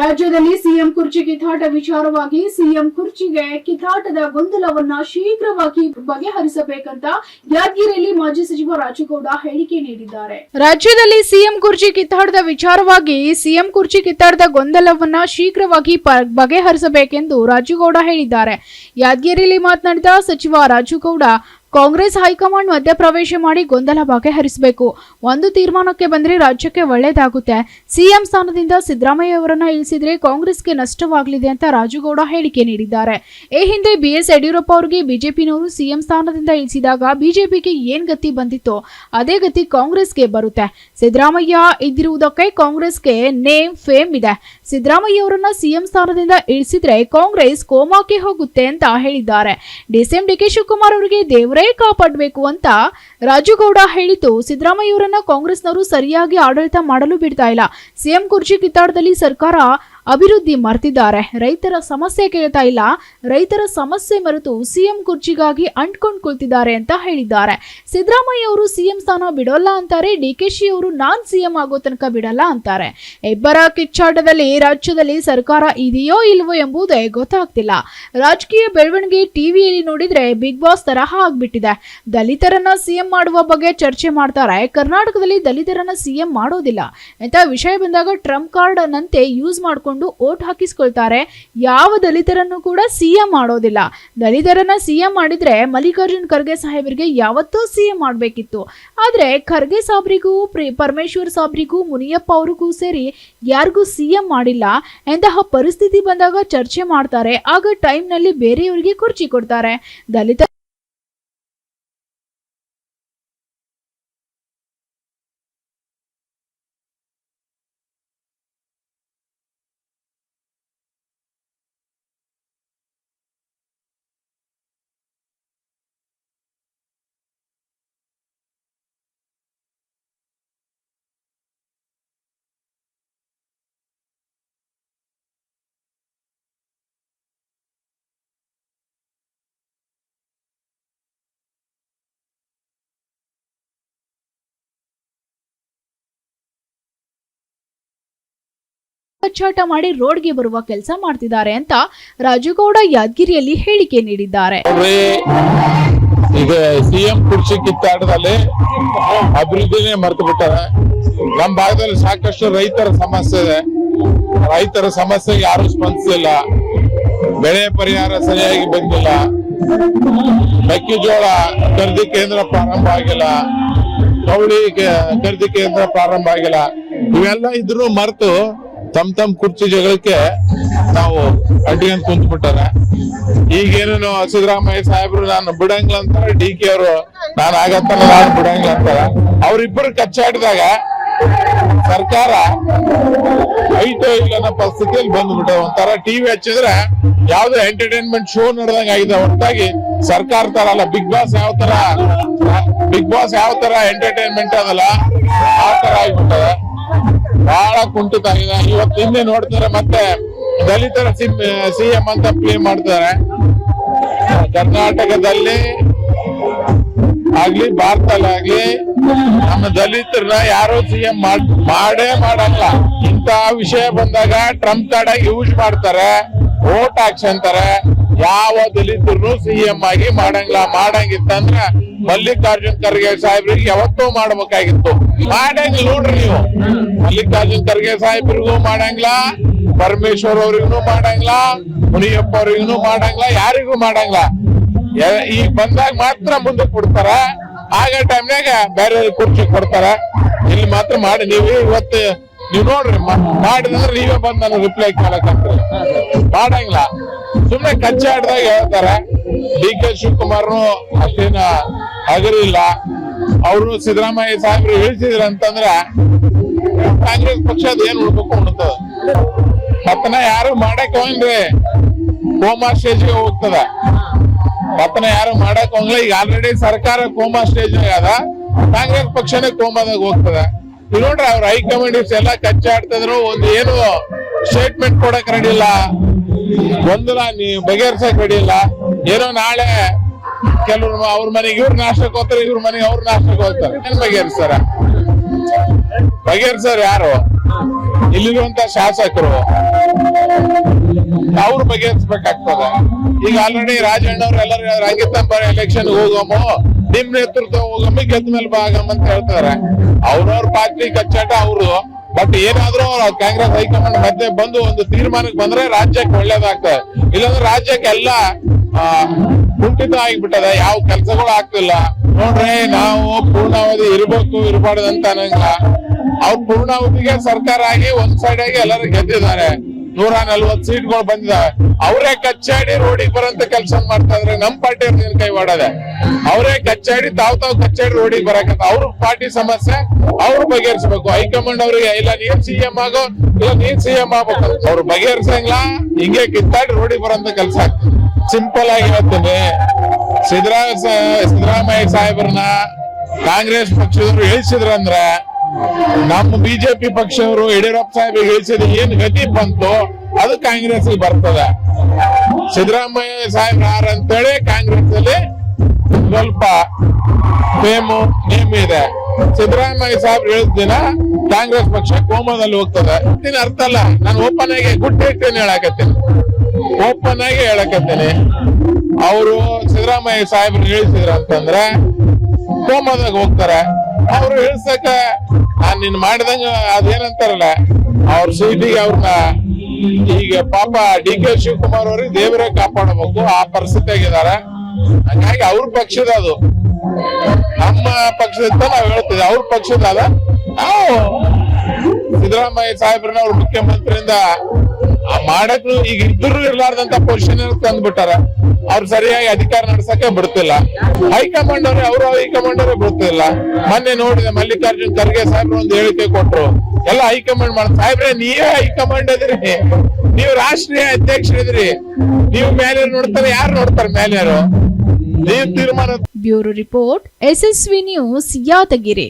ರಾಜ್ಯದಲ್ಲಿ ಸಿಎಂ ಕುರ್ಚಿ ಕಿತ್ತಾಟ ವಿಚಾರವಾಗಿ ಸಿಎಂ ಕುರ್ಚಿಗೆ ಕಿತ್ತಾಟದ ಗೊಂದಲವನ್ನ ಶೀಘ್ರವಾಗಿ ಬಗೆಹರಿಸಬೇಕಂತ ಯಾದಗಿರಿಯಲ್ಲಿ ಮಾಜಿ ಸಚಿವ ರಾಜುಗೌಡ ಹೇಳಿಕೆ ನೀಡಿದ್ದಾರೆ. ರಾಜ್ಯದಲ್ಲಿ ಸಿಎಂ ಕುರ್ಚಿ ಕಿತ್ತಾಟದ ವಿಚಾರವಾಗಿ ಸಿಎಂ ಕುರ್ಚಿ ಕಿತ್ತಾಟದ ಗೊಂದಲವನ್ನ ಶೀಘ್ರವಾಗಿ ಬಗೆಹರಿಸಬೇಕೆಂದು ರಾಜುಗೌಡ ಹೇಳಿದ್ದಾರೆ. ಯಾದಗಿರಿಯಲ್ಲಿ ಮಾತನಾಡಿದ ಸಚಿವ ರಾಜುಗೌಡ ಕಾಂಗ್ರೆಸ್ ಹೈಕಮಾಂಡ್ ಮಧ್ಯಪ್ರವೇಶ ಮಾಡಿ ಗೊಂದಲ ಬಗೆಹರಿಸಬೇಕು. ಒಂದು ತೀರ್ಮಾನಕ್ಕೆ ಬಂದರೆ ರಾಜ್ಯಕ್ಕೆ ಒಳ್ಳೇದಾಗುತ್ತೆ. ಸಿಎಂ ಸ್ಥಾನದಿಂದ ಸಿದ್ದರಾಮಯ್ಯ ಅವರನ್ನ ಇಳಿಸಿದ್ರೆ ಕಾಂಗ್ರೆಸ್ಗೆ ನಷ್ಟವಾಗಲಿದೆ ಅಂತ ರಾಜುಗೌಡ ಹೇಳಿಕೆ ನೀಡಿದ್ದಾರೆ. ಈ ಹಿಂದೆ ಬಿಎಸ್ ಯಡಿಯೂರಪ್ಪ ಅವರಿಗೆ ಬಿಜೆಪಿನವರು ಸಿಎಂ ಸ್ಥಾನದಿಂದ ಇಳಿಸಿದಾಗ ಬಿಜೆಪಿಗೆ ಏನ್ ಗತಿ ಬಂದಿತ್ತೋ ಅದೇ ಗತಿ ಕಾಂಗ್ರೆಸ್ಗೆ ಬರುತ್ತೆ. ಸಿದ್ದರಾಮಯ್ಯ ಇದ್ದಿರುವುದಕ್ಕೆ ಕಾಂಗ್ರೆಸ್ಗೆ ನೇಮ್, ಫೇಮ್ ಇದೆ. ಸಿದ್ದರಾಮಯ್ಯ ಅವರನ್ನ ಸಿಎಂ ಸ್ಥಾನದಿಂದ ಇಳಿಸಿದ್ರೆ ಕಾಂಗ್ರೆಸ್ ಕೋಮಾಕ್ಕೆ ಹೋಗುತ್ತೆ ಅಂತ ಹೇಳಿದ್ದಾರೆ. ಡಿಸಿಎಂ ಡಿಕೆ ಶಿವಕುಮಾರ್ ಅವರಿಗೆ ದೇವರೇ ಕಾಪಾಡಬೇಕು ಅಂತ ರಾಜುಗೌಡ ಹೇಳಿದ್ದು. ಸಿದ್ದರಾಮಯ್ಯವರನ್ನ ಕಾಂಗ್ರೆಸ್ನವರು ಸರಿಯಾಗಿ ಆಡಳಿತ ಮಾಡಲು ಬಿಡ್ತಾ ಇಲ್ಲ. ಸಿಎಂ ಕುರ್ಚಿ ಕಿತ್ತಾಟದಲ್ಲಿ ಸರ್ಕಾರ ಅಭಿವೃದ್ಧಿ ಮರ್ತಿದ್ದಾರೆ. ರೈತರ ಸಮಸ್ಯೆ ಕೇಳ್ತಾ ಇಲ್ಲ. ರೈತರ ಸಮಸ್ಯೆ ಮರೆತು ಸಿಎಂ ಕುರ್ಚಿಗಾಗಿ ಅಂಟ್ಕೊಂಡು ಕುಳಿತಿದ್ದಾರೆ ಅಂತ ಹೇಳಿದ್ದಾರೆ. ಸಿದ್ದರಾಮಯ್ಯ ಅವರು ಸಿಎಂ ಸ್ಥಾನ ಬಿಡೋಲ್ಲ ಅಂತಾರೆ. ಡಿಕೆಶಿ ಅವರು ನಾನ್ ಸಿಎಂ ಆಗೋ ತನಕ ಬಿಡಲ್ಲ ಅಂತಾರೆ. ಇಬ್ಬರ ಕಿಚ್ಚಾಟದಲ್ಲಿ ರಾಜ್ಯದಲ್ಲಿ ಸರ್ಕಾರ ಇದೆಯೋ ಇಲ್ವೋ ಎಂಬುದೇ ಗೊತ್ತಾಗ್ತಿಲ್ಲ. ರಾಜಕೀಯ ಬೆಳವಣಿಗೆ ಟಿವಿಯಲ್ಲಿ ನೋಡಿದ್ರೆ ಬಿಗ್ ಬಾಸ್ ತರಹ ಆಗ್ಬಿಟ್ಟಿದೆ. ದಲಿತರನ್ನ ಸಿಎಂ ಮಾಡುವ ಬಗ್ಗೆ ಚರ್ಚೆ ಮಾಡ್ತಾರೆ. ಕರ್ನಾಟಕದಲ್ಲಿ ದಲಿತರನ್ನ ಸಿಎಂ ಮಾಡೋದಿಲ್ಲ. ಅಂತ ವಿಷಯ ಬಂದಾಗ ಟ್ರಂಪ್ ಕಾರ್ಡ್ ಅನ್ನಂತೆ ಯೂಸ್ ಮಾಡಿಕೊಂಡು ಓಟ್ ಹಾಕಿಸ್ಕೊಳ್ತಾರೆ. ಯಾವ ದಲಿತರನ್ನು ಕೂಡ ಸಿಎಂ ಮಾಡೋದಿಲ್ಲ. ದಲಿತರನ್ನ ಸಿಎಂ ಮಾಡಿದ್ರೆ ಮಲ್ಲಿಕಾರ್ಜುನ್ ಖರ್ಗೆ ಸಾಹೇಬರಿಗೆ ಯಾವತ್ತೂ ಸಿಎಂ ಮಾಡಬೇಕಿತ್ತು. ಆದ್ರೆ ಖರ್ಗೆ ಸಾಬ್ರಿಗೂ, ಪ್ರಿ, ಪರಮೇಶ್ವರ್ ಸಾಬ್ರಿಗೂ, ಮುನಿಯಪ್ಪ ಅವ್ರಿಗೂ ಸೇರಿ ಯಾರಿಗೂ ಸಿಎಂ ಮಾಡಿಲ್ಲ. ಎಂತಹ ಪರಿಸ್ಥಿತಿ ಬಂದಾಗ ಚರ್ಚೆ ಮಾಡ್ತಾರೆ. ಆಗ ಟೈಮ್ನಲ್ಲಿ ಬೇರೆಯವರಿಗೆ ಕುರ್ಚಿ ಕೊಡ್ತಾರೆ. ದಲಿತ ಕಚ್ಚಾಟ ಮಾಡಿ ರೋಡ್ಗೆ ಬರುವ ಕೆಲಸ ಮಾಡ್ತಿದ್ದಾರೆ ಅಂತ ರಾಜುಗೌಡ ಯಾದಗಿರಿಯಲ್ಲಿ ಹೇಳಿಕೆ ನೀಡಿದ್ದಾರೆ. ಈಗ ಸಿಎಂ ಕುರ್ಚಿ ಕಿತ್ತಾಟದಲ್ಲಿ ಅಭಿವೃದ್ಧಿನೇ ಮರೆತು ಬಿಟ್ಟಾರೆ. ನಮ್ಮ ಭಾಗದಲ್ಲಿ ಸಾಕಷ್ಟು ರೈತರ ಸಮಸ್ಯೆ ಇದೆ. ರೈತರ ಸಮಸ್ಯೆಗೆ ಯಾರು ಸ್ಪಂದಿಸಿಲ್ಲ. ಬೆಳೆ ಪರಿಹಾರ ಸರಿಯಾಗಿ ಬಂದಿಲ್ಲ. ಮೆಕ್ಕೆಜೋಳ ಖರೀದಿ ಕೇಂದ್ರ ಪ್ರಾರಂಭ ಆಗಿಲ್ಲ. ಕವಳಿ ಕೆ- ಖರೀದಿ ಕೇಂದ್ರ ಪ್ರಾರಂಭ ಆಗಿಲ್ಲ. ಇವೆಲ್ಲ ಇದ್ರು ಮರೆತು ತಮ್ ತಮ್ ಕುರ್ಚಿ ಜಗಳಕ್ಕೆ ನಾವು ಅಡ್ಡಿಗೆ ಕುಂತ್ ಬಿಟ್ಟಾರೆ ಈಗೇನೇನು ಸಿದ್ದರಾಮಯ್ಯ ಸಾಹೇಬ್ರು, ನಾನು ಬಿಡಂಗಿಲ್ಲ ಅಂತಾರೆ ಡಿ ಕೆ ಅವರು, ನಾನು ಆಗತ್ತ ನಾನು ಬಿಡಂಗಿಲ್ಲ ಅಂತಾರ. ಅವರಿಬ್ಬರು ಕಚ್ಚಾಡಿದಾಗ ಸರ್ಕಾರ ಐಟೋ ಅನ್ನೋ ಪರಿಸ್ಥಿತಿಯಲ್ಲಿ ಬಂದ್ಬಿಟ್ಟ ಒಂಥರ ಟಿವಿ ಹಚ್ಚಿದ್ರೆ ಯಾವ್ದು ಎಂಟರ್ಟೈನ್ಮೆಂಟ್ ಶೋ ನಡೆದಂಗ ಆಗಿದೆ. ಹೊರತಾಗಿ ಸರ್ಕಾರ ತರ ಅಲ್ಲ. ಬಿಗ್ ಬಾಸ್ ಯಾವ ತರ ಬಿಗ್ ಬಾಸ್ ಯಾವ ತರ ಎಂಟರ್ಟೈನ್ಮೆಂಟ್ ಅದಲ್ಲ, ಆ ತರ ಆಗ್ಬಿಟ್ಟದ ಬಹಳ ಕುಂಠಿತ ಆಗಿದೆ ಇವತ್ತು ಹಿಂದೆ ನೋಡ್ತಾರೆ ಮತ್ತೆ ದಲಿತರ ಸಿಎಂ ಅಂತ ಪ್ಲೇ ಮಾಡ್ತಾರೆ. ಕರ್ನಾಟಕದಲ್ಲಿ ಆಗ್ಲಿ, ಭಾರತದಲ್ಲಿ ಆಗ್ಲಿ, ನಮ್ಮ ದಲಿತರನ್ನ ಯಾರು ಸಿಎಂ ಮಾಡೇ ಮಾಡಲ್ಲ. ಇಂತ ವಿಷಯ ಬಂದಾಗ ಟ್ರಂಪ್ ತಡ ಯೂಸ್ ಮಾಡ್ತಾರೆ ವೋಟ್ ಹಾಕ್ಸಂತಾರೆ ಯಾವ ದಲಿತರು ಸಿಎಂ ಆಗಿ ಮಾಡಂಗಿಲ್ಲ. ಮಾಡಂಗಿತ್ತಂದ್ರೆ ಮಲ್ಲಿಕಾರ್ಜುನ್ ಖರ್ಗೆ ಸಾಹೇಬ್ರಿಗೆ ಯಾವತ್ತೂ ಮಾಡ್ಬೇಕಾಗಿತ್ತು. ಮಾಡಂಗಿಲ್ಲ ನೋಡ್ರಿ ನೀವು. ಮಲ್ಲಿಕಾರ್ಜುನ್ ಖರ್ಗೆ ಸಾಹೇಬ್ರಿಗೂ ಮಾಡಂಗಿಲ್ಲ, ಪರಮೇಶ್ವರ್ ಅವ್ರಿಗೂ ಮಾಡಂಗಿಲ್ಲ, ಮುನಿಯಪ್ಪ ಅವ್ರಿಗೂ ಮಾಡಂಗಿಲ್ಲ, ಯಾರಿಗೂ ಮಾಡಂಗಿಲ್ಲ. ಈಗ ಬಂದಾಗ ಮಾತ್ರ ಮುಂದಕ್ಕೆ ಬಿಡ್ತಾರ ಆಗ ಟೈಮ್ನಾಗ ಬೇರೆ ಕುರ್ಚಿ ಕೊಡ್ತಾರ. ಇಲ್ಲಿ ಮಾತ್ರ ಮಾಡಿ, ನೀವು ಇವತ್ತು, ನೀವ್ ನೋಡ್ರಿ ಮಾಡಿದ್ರೆ ನೀವೇ ಬಂದ್ ನನಗೆ ರಿಪ್ಲೈ ಕೇಳಕಂತ ಮಾಡಂಗಿಲ್ಲ. ಸುಮ್ನೆ ಕಚ್ಚಾಡ್ದಾಗ ಹೇಳ್ತಾರ. ಡಿ ಕೆ ಶಿವಕುಮಾರ್ನು ಅಷ್ಟೇನ ಹಗರಿಲ್ಲ. ಅವರು ಸಿದ್ದರಾಮಯ್ಯ ಸಾಹೇಬರು ಹೇಳ್ತಿದ್ರ ಅಂತಂದ್ರ ಕಾಂಗ್ರೆಸ್ ಪಕ್ಷ ಏನು ಏನ್ ಉಳ್ಬೇಕು ಉಣ್ತದ ಪತನ ಯಾರು ಮಾಡಕ್ ಹೋಗ್ರಿ ಕೋಮಾ ಸ್ಟೇಜ್ಗೆ ಹೋಗ್ತದ. ಪತನ ಯಾರು ಮಾಡಕ್ ಹೋಗಲ್ಲ ಈಗ ಆಲ್ರೆಡಿ ಸರ್ಕಾರ ಕೋಮಾ ಸ್ಟೇಜ್ ಅದ, ಕಾಂಗ್ರೆಸ್ ಪಕ್ಷನೇ ಕೋಮಾದಾಗ ಹೋಗ್ತದ. ಈಗ ನೋಡ್ರಿ, ಅವ್ರ ಹೈಕಮಾಂಡ್ ಎಲ್ಲ ಕಚ್ಚಾಡ್ತಿದ್ರು, ಒಂದು ಏನು ಸ್ಟೇಟ್ಮೆಂಟ್ ಕೊಡಕ್ ರೆಡಿ ಇಲ್ಲ. ಗೊಂದಲ ಬಗೆಹರ್ಸಕ್ ರೆಡಿ ಇಲ್ಲ. ಏನೋ ನಾಳೆ ಕೆಲವ್ರು ಅವ್ರ ಮನೆಗೆ ಇವ್ರು ನಾಷ್ಟಕ್ಕೆ ಹೋಗ್ತಾರೆ, ಇವ್ರ ಮನೆಗೆ ಅವ್ರ ನಾಷ್ಟಕ್ಕೆ ಹೋಗ್ತಾರೆ. ಬಗೆಹರಿಸ್ತಾರ ಸರ್ ಯಾರು? ಇಲ್ಲಿರುವಂತ ಶಾಸಕರು. ಅವ್ರು ಬಗೆಹರಿಸ್ಬೇಕಾಗ್ತದೆ. ಈಗ ಆಲ್ರೆಡಿ ರಾಜಣ್ಣವ್ರು ಎಲ್ಲರೂ ರಂಗಿತಂಬ ಎಲೆಕ್ಷನ್ ಹೋಗಮ್ಮ, ನಿಮ್ ನೇತೃತ್ವ ಹೋಗಮ್ಮ ಗೆದ್ದ ಮೇಲೆ ಬಾಗಮ್ಮ ಅಂತ ಹೇಳ್ತಾರೆ. ಅವ್ರವ್ರ ಪಾರ್ಟಿ ಕಚ್ಚಾಟ ಅವ್ರು ಬಟ್ ಏನಾದ್ರೂ ಕಾಂಗ್ರೆಸ್ ಹೈಕಮಾಂಡ್ ಮಧ್ಯೆ ಬಂದು ಒಂದು ತೀರ್ಮಾನಕ್ಕೆ ಬಂದ್ರೆ ರಾಜ್ಯಕ್ಕೆ ಒಳ್ಳೇದಾಗ್ತದೆ. ಇಲ್ಲಾಂದ್ರೆ ರಾಜ್ಯಕ್ಕೆ ಎಲ್ಲ ಕುಂಠಿತ ಆಗಿಬಿಟ್ಟದ ಯಾವ ಕೆಲಸಗಳು ಆಗ್ತಿಲ್ಲ. ನೋಡ್ರಿ, ನಾವು ಪೂರ್ಣಾವಧಿ ಇರ್ಬೇಕು, ಇರಬಾರ್ದು ಅಂತ ಅನ್ನಂಗಿಲ್ಲ. ಅವ್ರ ಪೂರ್ಣಾವಧಿಗೆ ಸರ್ಕಾರ ಆಗಿ ಒಂದ್ ಸೈಡ್ ಆಗಿ ಎಲ್ಲರೂ ಗೆದ್ದಿದ್ದಾರೆ. ನೂರ ನಲ್ವತ್ ಸೀಟ್ಗಳು ಬಂದಿದಾವೆ ಅವರೇ ಕಚ್ಚಾಡಿ ರೋಡಿಗೆ ಬರೋಂತ ಕೆಲಸ ಮಾಡ್ತಾ ಇದ್ರೆ ನಮ್ ಪಾರ್ಟಿ ಏನ್ ಕೈ ಮಾಡದೆ ಅವರೇ ಕಚ್ಚಾಡಿ, ತಾವ್ ತಾವ್ ಕಚ್ಚಾಡಿ ರೋಡಿಗೆ ಬರಕಂತ ಅವ್ರ ಪಾರ್ಟಿ ಸಮಸ್ಯೆ, ಅವ್ರು ಬಗೆಹರಿಸ್ಬೇಕು. ಹೈಕಮಾಂಡ್ ಅವ್ರಿಗೆ, ಇಲ್ಲ ನೀನ್ ಸಿಎಂ ಆಗೋ, ಇಲ್ಲ ನೀನ್ ಸಿಎಂ ಆಗ್ಬೇಕು. ಅವ್ರು ಬಗೆಹರಿಸಂಗಿಲ್ಲ, ಹಿಂಗೆ ಕಿತ್ತಾಡಿ ರೋಡಿಗೆ ಬರೋಂತ ಕೆಲಸ ಆಗ್ತದೆ. ಸಿಂಪಲ್ ಆಗಿ ಹೇಳ್ತೀನಿ. ಸಿದ್ದರಾಮ ಸಿದ್ದರಾಮಯ್ಯ ಸಾಹೇಬ್ರನ್ನ ಕಾಂಗ್ರೆಸ್ ಪಕ್ಷದವರು ಇಳಿಸಿದ್ರಂದ್ರೆ ನಮ್ಮ ಬಿಜೆಪಿ ಪಕ್ಷವರು ಯಡಿಯೂರಪ್ಪ ಸಾಹೇಬ್ ಇಳಿಸಿದ ಏನ್ ಗತಿ ಬಂತು, ಅದು ಕಾಂಗ್ರೆಸ್ ಬರ್ತದ. ಸಿದ್ದರಾಮಯ್ಯ ಸಾಹೇಬ್ ಯಾರು ಅಂತೇಳಿ ಕಾಂಗ್ರೆಸ್ ಅಲ್ಲಿ ಸ್ವಲ್ಪ ಫೇಮು ನೇಮ್ ಇದೆ. ಸಿದ್ದರಾಮಯ್ಯ ಸಾಹೇಬ್ ಹೇಳಿದ ದಿನ ಕಾಂಗ್ರೆಸ್ ಪಕ್ಷ ಕೋಮದಲ್ಲಿ ಹೋಗ್ತದೆ. ಇದನ್ನ ಅರ್ಥ ಅಲ್ಲ? ನಾನು ಓಪನ್ ಆಗಿ ಗುಡ್ ಇಟ್ಟೇನೆ ಹೇಳಕತ್ತೀನಿ? ಓಪನ್ ಆಗಿ ಹೇಳಕತ್ತೀನಿ. ಅವರು ಸಿದ್ದರಾಮಯ್ಯ ಸಾಹೇಬ್ರು ಇಳಿಸಿದ್ರ ಅಂತಂದ್ರೆ ಕೋಮದಾಗ ಹೋಗ್ತಾರ. ಅವ್ರು ಹೇಳ್ಸಕ ನಾನ್ ನಿನ್ ಮಾಡಿದಂಗ ಅದೇನಂತಾರಲ್ಲ, ಅವ್ರ ಸೀಟಿಗೆ ಅವ್ರನ್ನ ಈಗ ಪಾಪ ಡಿ ಕೆ ಶಿವಕುಮಾರ್ ಅವ್ರಿಗೆ ದೇವರೇ ಕಾಪಾಡಬೇಕು. ಆ ಪರಿಸ್ಥಿತಿಯಾಗಿದಾರ ಹಂಗಾಗಿ ಅವ್ರ ಪಕ್ಷದ ಅದು. ನಮ್ಮ ಪಕ್ಷದ ನಾವ್ ಹೇಳ್ತೀವಿ, ಅವ್ರ ಪಕ್ಷದ ಅದ ನಾವು ಸಿದ್ದರಾಮಯ್ಯ ಸಾಹೇಬ್ರನ್ನ ಅವ್ರ ಮುಖ್ಯಮಂತ್ರಿಯಿಂದ ಮಾಡಕ್ ಈಗ ಇಬ್ಬರು ಇರ್ಲಾರ್ದಂತ ಪೊಸಿಷನ್ ತಂದ್ಬಿಟ್ಟಾರ. ಅವ್ರು ಸರಿಯಾಗಿ ಅಧಿಕಾರ ನಡ್ಸಕ್ಕೆ ಬಿಡ್ತಿಲ್ಲ ಹೈಕಮಾಂಡ್ ಅವ್ರೆ, ಅವರು ಹೈಕಮಾಂಡ್ ಅವ್ರೆ ಬಿಡ್ತಿಲ್ಲ ಮೊನ್ನೆ ನೋಡಿದೆ, ಮಲ್ಲಿಕಾರ್ಜುನ್ ಖರ್ಗೆ ಸಾಹೇಬ್ರು ಒಂದು ಹೇಳಿಕೆ ಕೊಟ್ರು. ಎಲ್ಲ ಹೈಕಮಾಂಡ್ ಮಾಡ, ಸಾಹೇಬ್ರೆ, ನೀವೇ ಹೈಕಮಾಂಡ್ ಅದ್ರಿ. ನೀವು ರಾಷ್ಟ್ರೀಯ ಅಧ್ಯಕ್ಷರಿದ್ರಿ. ನೀವು ಮೇಲೆ ನೋಡ್ತಾರೆ, ಯಾರು ನೋಡ್ತಾರೆ ಮೇಲೆ ನೀವು ತೀರ್ಮಾನ bureau report SSV news Yadgiri